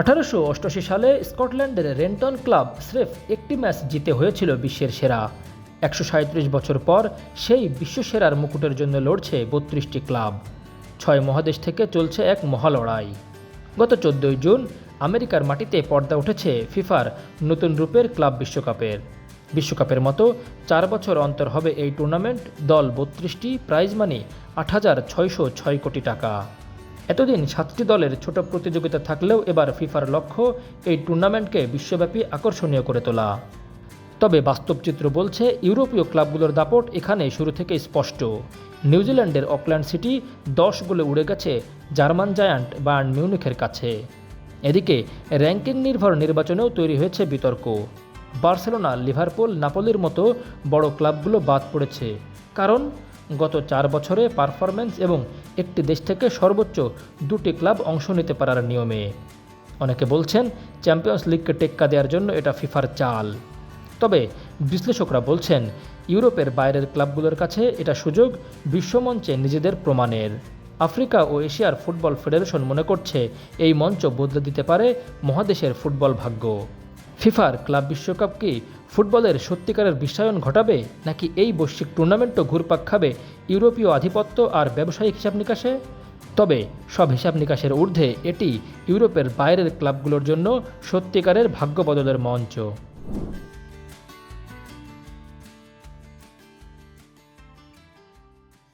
আঠারোশো অষ্টআশি সালে স্কটল্যান্ডের রেন্টন ক্লাব স্রেফ একটি ম্যাচ জিতে হয়েছিল বিশ্বের সেরা। একশো সাঁত্রিশ বছর পর সেই বিশ্বসেরার মুকুটের জন্য লড়ছে বত্রিশটি ক্লাব। ছয় মহাদেশ থেকে চলছে এক মহালড়াই। গত চোদ্দোই জুন আমেরিকার মাটিতে পর্দা উঠেছে ফিফার নতুন রূপের ক্লাব বিশ্বকাপের। বিশ্বকাপের মতো চার বছর অন্তর হবে এই টুর্নামেন্ট, দল বত্রিশটি, প্রাইজ মানি আট হাজার ছয়শো ছয় কোটি টাকা। এতদিন সাতটি দলের ছোট প্রতিযোগিতা থাকলেও এবার ফিফার লক্ষ্য এই টুর্নামেন্টকে বিশ্বব্যাপী আকর্ষণীয় করে তোলা। তবে বাস্তব চিত্র বলছে, ইউরোপীয় ক্লাবগুলোর দাপট এখানে শুরু থেকে স্পষ্ট। নিউজিল্যান্ডের অকল্যান্ড সিটি দশ গোলে উড়ে গেছে জার্মান জায়ান্ট বায়ার্ন মিউনিখের কাছে। এদিকে র্যাঙ্কিং নির্ভর নির্বাচনেও তৈরি হয়েছে বিতর্ক। বার্সেলোনা, লিভারপুল, নাপোলির মতো বড় ক্লাবগুলো বাদ পড়েছে। কারণ গত চার বছরে পারফরম্যান্স এবং একটি দেশ থেকে সর্বোচ্চ দুটি ক্লাব অংশ নিতে পারার নিয়মে। অনেকে বলছেন চ্যাম্পিয়ন্স লিগকে টেক্কা দেওয়ার জন্য এটা ফিফার চাল। তবে বিশ্লেষকরা বলছেন ইউরোপের বাইরের ক্লাবগুলোর কাছে এটা সুযোগ বিশ্বমঞ্চে নিজেদের প্রমাণের। আফ্রিকা ও এশিয়ার ফুটবল ফেডারেশন মনে করছে এই মঞ্চ বদলে দিতে পারে মহাদেশের ফুটবল ভাগ্য। ফিফার ক্লাব বিশ্বকাপ কি ফুটবলের সত্যিকারের বিশ্বায়ন ঘটাবে, নাকি এই বৈশ্বিক টুর্নামেন্টও ঘুরপাক খাবে ইউরোপীয় আধিপত্য আর ব্যবসায়িক হিসাব নিকাশে? তবে সব হিসাব নিকাশের ঊর্ধ্বে এটি ইউরোপের বাইরের ক্লাবগুলোর জন্য সত্যিকারের ভাগ্য বদলের মঞ্চ।